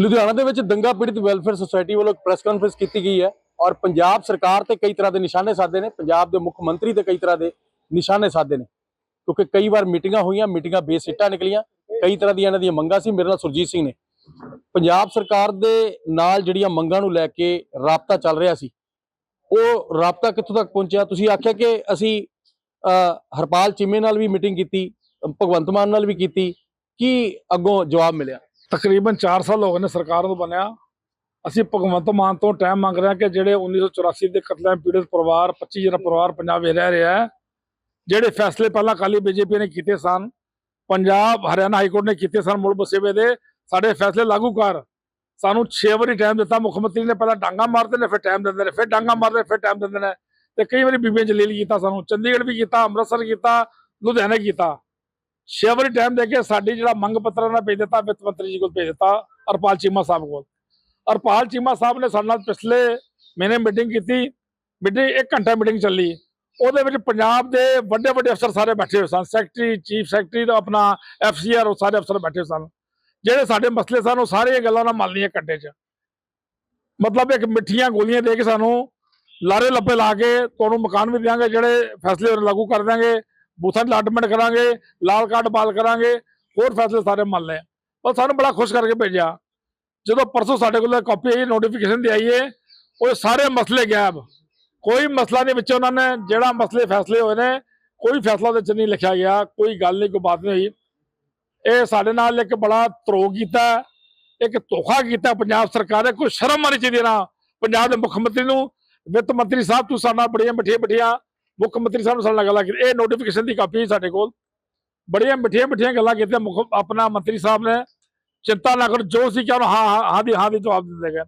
ਲੁਧਿਆਣਾ ਦੇ ਵਿੱਚ ਦੰਗਾ ਪੀੜਤ ਵੈਲਫੇਅਰ ਸੁਸਾਇਟੀ ਵੱਲੋਂ ਇੱਕ ਪ੍ਰੈਸ ਕਾਨਫਰੰਸ ਕੀਤੀ ਗਈ ਹੈ ਔਰ ਪੰਜਾਬ ਸਰਕਾਰ ਤੇ ਕਈ ਤਰ੍ਹਾਂ ਦੇ ਨਿਸ਼ਾਨੇ ਸਾਧੇ ਨੇ। ਪੰਜਾਬ ਦੇ ਮੁੱਖ ਮੰਤਰੀ ਤੇ ਕਈ ਤਰ੍ਹਾਂ ਦੇ ਨਿਸ਼ਾਨੇ ਸਾਧੇ ਨੇ। ਕਿਉਂਕਿ ਕਈ ਵਾਰ ਮੀਟਿੰਗਾਂ ਹੋਈਆਂ, ਮੀਟਿੰਗਾਂ ਬੇਸਿੱਟਾ ਨਿਕਲੀਆਂ। ਕਈ ਤਰ੍ਹਾਂ ਦੀਆਂ ਇਹਨਾਂ ਦੀਆਂ ਮੰਗਾਂ ਸੀ। ਮੇਰੇ ਨਾਲ ਸੁਰਜੀਤ ਸਿੰਘ ਨੇ। ਪੰਜਾਬ ਸਰਕਾਰ ਦੇ ਨਾਲ ਜਿਹੜੀਆਂ ਮੰਗਾਂ ਨੂੰ ਲੈ ਕੇ ਰਾਬਤਾ ਚੱਲ ਰਿਹਾ ਸੀ, ਉਹ ਰਾਬਤਾ ਕਿੱਥੋਂ ਤੱਕ ਪਹੁੰਚਿਆ? ਤੁਸੀਂ ਆਖਿਆ ਕਿ ਅਸੀਂ ਹਰਪਾਲ ਚੀਮੇ ਨਾਲ ਵੀ ਮੀਟਿੰਗ ਕੀਤੀ, ਭਗਵੰਤ ਮਾਨ ਨਾਲ ਵੀ ਕੀਤੀ। ਕੀ ਅੱਗੋਂ ਜਵਾਬ ਮਿਲਿਆ? ਤਕਰੀਬਨ 4 ਸਾਲ ਹੋ ਗਏ ਨੇ ਸਰਕਾਰ ਨੂੰ ਬਣਿਆ। ਅਸੀਂ ਭਗਵੰਤ ਮਾਨ ਤੋਂ ਟਾਈਮ ਮੰਗ ਰਹੇ ਹਾਂ ਕਿ ਜਿਹੜੇ 1984 ਦੇ ਕਤਲਾਂ ਪੀੜਤ ਪਰਿਵਾਰ 25 ਜਿਹੜਾ ਪਰਿਵਾਰ ਪੰਜਾਬ ਵਿੱਚ ਰਹਿ ਰਿਹਾ ਹੈ, ਜਿਹੜੇ ਫੈਸਲੇ ਪਹਿਲਾਂ ਕਾਲੀ ਬੀਜੇਪੀ ਨੇ ਕੀਤੇ ਸਨ, ਪੰਜਾਬ ਹਰਿਆਣਾ ਹਾਈ ਕੋਰਟ ਨੇ ਕੀਤੇ ਸਨ ਮੁੜ ਬਸੇਵੇ ਦੇ, ਸਾਡੇ ਫੈਸਲੇ ਲਾਗੂ ਕਰ। ਸਾਨੂੰ 6 ਵਾਰੀ ਟਾਈਮ ਦਿੱਤਾ, ਮੁੱਖ ਮੰਤਰੀ ਨੇ ਪਹਿਲਾਂ ਡਾਂਗਾ ਮਾਰਦੇ ਨੇ, ਫਿਰ ਟਾਈਮ ਦਿੰਦੇ ਨੇ, ਫਿਰ ਡਾਂਗਾ ਮਾਰਦੇ ਫਿਰ ਟਾਈਮ ਦਿੰਦੇ ਨੇ। ਤੇ ਕਈ ਵਾਰੀ ਬੀਬੀਆਂ ਜਲੀਲ ਕੀਤਾ ਸਾਨੂੰ, ਚੰਡੀਗੜ੍ਹ ਵੀ ਕੀਤਾ, ਅੰਮ੍ਰਿਤਸਰ ਕੀਤਾ, ਲੁਧਿਆਣਾ ਕੀਤਾ। 6 ਟਾਈਮ ਦੇ ਕੇ ਸਾਡੀ ਜਿਹੜਾ ਮੰਗ ਪੱਤਰ ਨਾਲ ਭੇਜ ਦਿੱਤਾ, ਵਿੱਤ ਮੰਤਰੀ ਜੀ ਕੋਲ ਭੇਜ ਦਿੱਤਾ ਹਰਪਾਲ ਚੀਮਾ ਸਾਹਿਬ ਕੋਲ। ਹਰਪਾਲ ਚੀਮਾ ਸਾਹਿਬ ਨੇ ਸਾਡੇ ਨਾਲ ਪਿਛਲੇ ਮਹੀਨੇ ਮੀਟਿੰਗ ਕੀਤੀ ਮੀਟਿੰਗ 1 ਘੰਟਾ ਮੀਟਿੰਗ ਚੱਲੀ। ਉਹਦੇ ਵਿੱਚ ਪੰਜਾਬ ਦੇ ਵੱਡੇ ਵੱਡੇ ਅਫਸਰ ਸਾਰੇ ਬੈਠੇ ਹੋਏ ਸਨ। ਸੈਕਟਰੀ ਚੀਫ ਸੈਕਟਰੀ ਦਾ ਆਪਣਾ ਐਫਸੀਆਰ ਉਹ ਸਾਰੇ ਅਫਸਰ ਬੈਠੇ ਸਨ। ਜਿਹੜੇ ਸਾਡੇ ਮਸਲੇ ਸਨ, ਉਹ ਸਾਰੀਆਂ ਗੱਲਾਂ ਨਾਲ ਮੰਨ ਲਈਆਂ ਘੰਟੇ 'ਚ। ਮਤਲਬ ਇੱਕ ਮਿੱਠੀਆਂ ਗੋਲੀਆਂ ਦੇ ਕੇ ਸਾਨੂੰ ਲਾਰੇ ਲੱਪੇ ਲਾ ਕੇ ਤੁਹਾਨੂੰ ਮਕਾਨ ਵੀ ਦਿਆਂਗੇ, ਜਿਹੜੇ ਫੈਸਲੇ ਲਾਗੂ ਕਰ ਦਿਆਂਗੇ। ਬੂਥਾਂ ਦੀ ਅਲਾਟਮੈਂਟ ਕਰਾਂਗੇ, ਲਾਲ ਕਾਰਡ ਬਾਲ ਕਰਾਂਗੇ, ਹੋਰ ਫੈਸਲੇ ਸਾਰੇ ਮੰਨ ਲਏ ਪਰ ਸਾਨੂੰ ਬੜਾ ਖੁਸ਼ ਕਰਕੇ ਭੇਜਿਆ। ਜਦੋਂ ਪਰਸੋਂ ਸਾਡੇ ਕੋਲ ਕਾਪੀ ਆਈ ਨੋਟੀਫਿਕੇਸ਼ਨ ਦੇ ਆਈਏ ਉਹ ਸਾਰੇ ਮਸਲੇ ਗਾਇਬ। ਕੋਈ ਮਸਲਾ ਨਹੀਂ ਵਿੱਚ ਉਹਨਾਂ ਨੇ, ਜਿਹੜਾ ਮਸਲੇ ਫੈਸਲੇ ਹੋਏ ਨੇ, ਕੋਈ ਫੈਸਲਾ ਉਹਦੇ ਚ ਨਹੀਂ ਲਿਖਿਆ ਗਿਆ, ਕੋਈ ਗੱਲ ਨਹੀਂ, ਕੋਈ ਬਾਤ ਨਹੀਂ ਹੋਈ। ਇਹ ਸਾਡੇ ਨਾਲ ਇੱਕ ਬੜਾ ਧਰੋ ਕੀਤਾ, ਇੱਕ ਧੋਖਾ ਕੀਤਾ ਪੰਜਾਬ ਸਰਕਾਰ ਨੇ, ਕੋਈ ਸ਼ਰਮ ਮਾਰੀ ਚਾਹੀਦੀ ਨਾ। ਪੰਜਾਬ ਦੇ ਮੁੱਖ ਮੰਤਰੀ ਨੂੰ, ਵਿੱਤ ਮੰਤਰੀ ਸਾਹਿਬ ਤੁਸੀਂ ਸਾਡੇ ਨਾਲ ਬੜੀਆਂ ਮਿੱਠੀਆਂ ਮਿੱਠੀਆਂ ਮੁੱਖ ਮੰਤਰੀ ਸਾਹਿਬ ਨੂੰ ਸਾਡੇ ਨਾਲ ਗੱਲਾਂ ਕੀਤੀ ਇਹ ਨੋਟੀਫਿਕੇਸ਼ਨ ਦੀ ਕਾਪੀ ਸਾਡੇ ਕੋਲ ਬੜੀਆਂ ਮਿੱਠੀਆਂ ਮਿੱਠੀਆਂ ਗੱਲਾਂ ਕੀਤੀਆਂ ਮੁੱਖ ਆਪਣਾ ਮੰਤਰੀ ਸਾਹਿਬ ਨੇ ਚਿੰਤਾ ਨਾ ਕਰੋ ਜੋ ਸੀ ਕਿ ਉਹਨੂੰ ਹਾਂ ਹਾਂ ਹਾਂ ਦੀ ਹਾਂ ਦੀ ਜਵਾਬ ਦਿੰਦੇ ਗਏ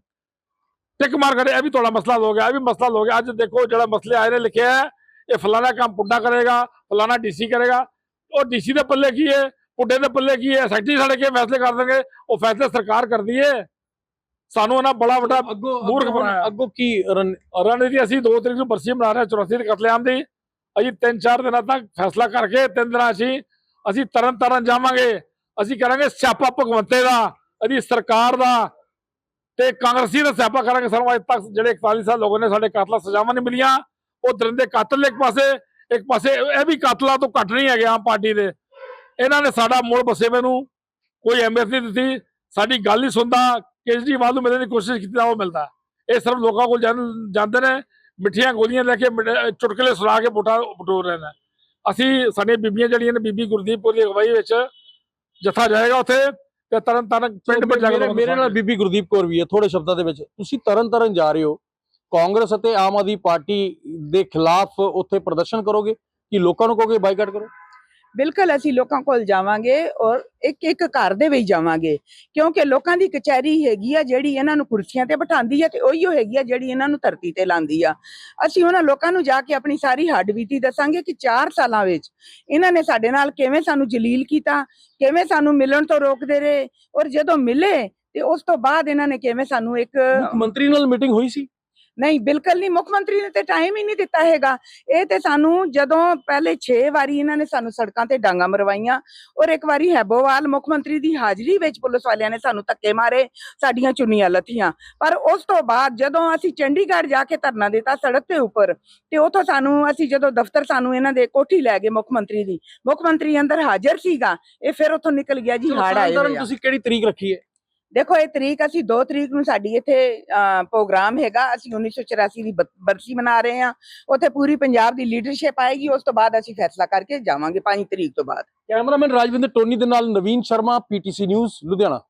ਟਿਕ ਮਾਰ ਕਰੇ ਇਹ ਵੀ ਤੁਹਾਡਾ ਮਸਲਾ ਹੋ ਗਿਆ ਇਹ ਵੀ ਮਸਲਾ ਹੋ ਗਿਆ ਅੱਜ ਦੇਖੋ ਜਿਹੜਾ ਮਸਲੇ ਆਏ ਨੇ ਲਿਖਿਆ ਹੈ ਇਹ ਫਲਾਣਾ ਕੰਮ ਪੁੱਡਾ ਕਰੇਗਾ ਫਲਾਣਾ ਡੀਸੀ ਕਰੇਗਾ ਉਹ ਡੀਸੀ ਦੇ ਪੱਲੇ ਕੀ ਹੈ ਪੁੱਡੇ ਦੇ ਪੱਲੇ ਕੀ ਹੈ ਸੈਕਟਰੀ ਸਾਡੇ ਕੇ ਫੈਸਲੇ ਕਰ ਦੇਣਗੇ ਉਹ ਫੈਸਲੇ ਸਰਕਾਰ ਕਰਦੀ ਹੈ ਸਾਨੂੰ ਉਹਨਾਂ ਬੜਾ ਵੱਡਾ ਮੂਰਖ ਬਣਾਇਆ। ਅੱਗੋਂ ਕੀ ਰਣ- ਰਣਨੀਤੀ ਅਸੀਂ 2 ਤਰੀਕ ਨੂੰ ਬਰਸੀ ਮਨਾ ਰਹੇ ਹਾਂ 84 ਦੇ ਕਤਲੇਆਮ ਦੀ ਅਸੀਂ 3-4 ਦਿਨਾਂ ਤੱਕ ਫੈਸਲਾ ਕਰਕੇ ਤਿੰਨ ਦਿਨਾਂ ਅਸੀਂ ਅਸੀਂ ਤਰਨ ਤਰਨ ਜਾਵਾਂਗੇ। ਅਸੀਂ ਕਰਾਂਗੇ ਸਿਆਪਾ ਭਗਵੰਤੇ ਦਾ ਅਸੀਂ ਸਰਕਾਰ ਦਾ ਤੇ ਕਾਂਗਰਸੀ ਦਾ ਸਿਆਪਾ ਕਰਾਂਗੇ। ਸਾਨੂੰ ਅੱਜ ਤੱਕ ਜਿਹੜੇ 41 ਸਾਲ ਲੋਕਾਂ ਨੇ ਸਾਡੇ ਕਾਤਲਾਂ ਸਜ਼ਾਵਾਂ ਨਹੀਂ ਮਿਲੀਆਂ। ਉਹ ਦਰਿੰਦੇ ਕਾਤਲ ਇੱਕ ਪਾਸੇ ਇੱਕ ਪਾਸੇ ਇਹ ਵੀ ਕਾਤਲਾਂ ਤੋਂ ਘੱਟ ਨਹੀਂ ਹੈਗੇ ਆਮ ਪਾਰਟੀ ਦੇ। ਇਹਨਾਂ ਨੇ ਸਾਡਾ ਮੂਲ ਬਸੇਵੇ ਨੂੰ ਕੋਈ ਨਹੀਂ ਦਿੱਤੀ। ਸਾਡੀ ਗੱਲ ਨਹੀਂ ਸੁਣਦਾ। ਕੇਜਰੀਵਾਲ ਨੂੰ ਮਿਲਣ ਦੀ ਕੋਸ਼ਿਸ਼ ਕੀਤੀ ਤਾਂ ਉਹ ਮਿਲਦਾ। ਇਹ ਸਿਰਫ ਲੋਕਾਂ ਕੋਲ ਜਾਂਦੇ ਨੇ ਮਿੱਠੀਆਂ ਗੋਲੀਆਂ ਲੈ ਕੇ ਚੁਟਕਲੇ ਸੁਣਾ ਕੇ ਵੋਟਾਂ ਬਟੋਰ ਰਹੇ ਨੇ। ਅਸੀਂ ਸਾਡੀਆਂ ਬੀਬੀਆਂ ਜਿਹੜੀਆਂ ਨੇ ਬੀਬੀ ਗੁਰਦੀਪੁਰ ਦੀ ਅਗਵਾਈ ਵਿੱਚ ਜਥਾ ਜਾਏਗਾ ਉੱਥੇ ਤੇ ਤਰਨ ਤਾਰਨ ਪਿੰਡ ਪਿੰਡ ਜਾ ਕੇ ਮੇਰੇ ਨਾਲ। ਬੀਬੀ ਗੁਰਦੀਪ ਕੌਰ ਵੀ ਹੈ ਥੋੜੇ ਸ਼ਬਦਾਂ ਦੇ ਵਿੱਚ। ਤੁਸੀਂ ਤਰਨ ਤਰਨ ਜਾ ਰਹੇ ਹੋ। ਕਾਂਗਰਸ ਅਤੇ ਆਮ ਆਦਮੀ ਪਾਰਟੀ ਦੇ ਖਿਲਾਫ ਉੱਥੇ ਪ੍ਰਦਰਸ਼ਨ ਕਰੋਗੇ ਕਿ ਲੋਕਾਂ ਨੂੰ ਕਹੋਗੇ ਬਾਈਕਾਟ ਕਰੋ? ਬਿਲਕੁਲ ਅਸੀਂ ਲੋਕਾਂ ਕੋਲ ਜਾਵਾਂਗੇ ਔਰ ਇੱਕ ਇੱਕ ਘਰ ਦੇ ਵਿੱਚ ਜਾਵਾਂਗੇ। ਕਿਉਂਕਿ ਲੋਕਾਂ ਦੀ ਕਚਹਿਰੀ ਹੈਗੀ ਆ ਜਿਹੜੀ ਇਹਨਾਂ ਨੂੰ ਕੁਰਸੀਆਂ ਤੇ ਬਿਠਾਉਂਦੀ ਆ ਤੇ ਉਹੀਓ ਹੈਗੀ ਆ ਜਿਹੜੀ ਇਹਨਾਂ ਨੂੰ ਧਰਤੀ ਤੇ ਲਾਉਂਦੀ ਆ। ਅਸੀਂ ਉਹਨਾਂ ਲੋਕਾਂ ਨੂੰ ਜਾ ਕੇ ਆਪਣੀ ਸਾਰੀ ਹੱਡ ਬੀਤੀ ਦੱਸਾਂਗੇ ਕਿ 4 ਸਾਲਾਂ ਵਿੱਚ ਇਹਨਾਂ ਨੇ ਸਾਡੇ ਨਾਲ ਕਿਵੇਂ ਸਾਨੂੰ ਜਲੀਲ ਕੀਤਾ, ਕਿਵੇਂ ਸਾਨੂੰ ਮਿਲਣ ਤੋਂ ਰੋਕਦੇ ਰਹੇ ਔਰ ਜਦੋਂ ਮਿਲੇ ਤੇ ਉਸ ਤੋਂ ਬਾਅਦ ਇਹਨਾਂ ਨੇ ਕਿਵੇਂ ਸਾਨੂੰ ਇੱਕ ਮੁੱਖ ਮੰਤਰੀ ਨਾਲ ਮੀਟਿੰਗ ਹੋਈ ਸੀ? ਨਹੀਂ ਬਿਲਕੁਲ ਨਹੀਂ। ਮੁੱਖ ਮੰਤਰੀ ਨੇ ਤੇ ਟਾਈਮ ਹੀ ਨਹੀਂ ਦਿੱਤਾ ਹੈਗਾ। ਇਹ ਤੇ ਸਾਨੂੰ ਜਦੋਂ ਪਹਿਲੇ 6 ਵਾਰੀ ਇਹਨਾਂ ਨੇ ਸਾਨੂੰ ਸੜਕਾਂ ਤੇ ਡਾਂਗਾ ਮਰਵਾਈਆਂ ਔਰ ਇੱਕ ਵਾਰੀ ਹੈਬੋਵਾਲ ਮੁੱਖ ਮੰਤਰੀ ਦੀ ਹਾਜ਼ਰੀ ਵਿੱਚ ਪੁਲਿਸ ਵਾਲਿਆਂ ਨੇ ਸਾਨੂੰ ਧੱਕੇ ਮਾਰੇ ਸਾਡੀਆਂ ਚੁੰਨੀਆਂ ਲੱਥੀਆਂ। ਪਰ ਉਸ ਤੋਂ ਬਾਅਦ ਜਦੋਂ ਅਸੀਂ ਚੰਡੀਗੜ੍ਹ ਜਾ ਕੇ ਧਰਨਾ ਦਿੱਤਾ ਸੜਕ ਦੇ ਉੱਪਰ ਤੇ ਉਥੋਂ ਸਾਨੂੰ ਅਸੀਂ ਜਦੋਂ ਦਫ਼ਤਰ ਸਾਨੂੰ ਇਹਨਾਂ ਦੇ ਕੋਠੀ ਲੈ ਗਏ ਮੁੱਖ ਮੰਤਰੀ ਦੀ ਮੁੱਖ ਮੰਤਰੀ ਅੰਦਰ ਹਾਜ਼ਰ ਸੀਗਾ ਇਹ ਫਿਰ ਉਥੋਂ ਨਿਕਲ ਗਿਆ ਜੀ ਹਾੜ ਆਏ। ਤੁਸੀਂ ਕਿਹੜੀ ਤਰੀਕ ਰੱਖੀ ਹੈ? ਦੇਖੋ, ਇਹ ਤਰੀਕ ਅਸੀਂ 2 ਤਰੀਕ ਨੂੰ ਸਾਡੀ ਇੱਥੇ ਪ੍ਰੋਗਰਾਮ ਹੈਗਾ। ਅਸੀਂ 1984 ਦੀ ਬ- ਬਰਸੀ ਮਨਾ ਰਹੇ ਹਾਂ। ਉੱਥੇ ਪੂਰੀ ਪੰਜਾਬ ਦੀ ਲੀਡਰਸ਼ਿਪ ਆਏਗੀ। ਉਸ ਤੋਂ ਬਾਅਦ ਅਸੀਂ ਫੈਸਲਾ ਕਰਕੇ ਜਾਵਾਂਗੇ 5 ਤਰੀਕ ਤੋਂ ਬਾਅਦ। ਕੈਮਰਾਮੈਨ ਰਾਜਵਿੰਦਰ ਟੋਨੀ ਦੇ ਨਾਲ ਨਵੀਨ ਸ਼ਰਮਾ, ਪੀਟੀਸੀ ਨਿਊਜ਼, ਲੁਧਿਆਣਾ।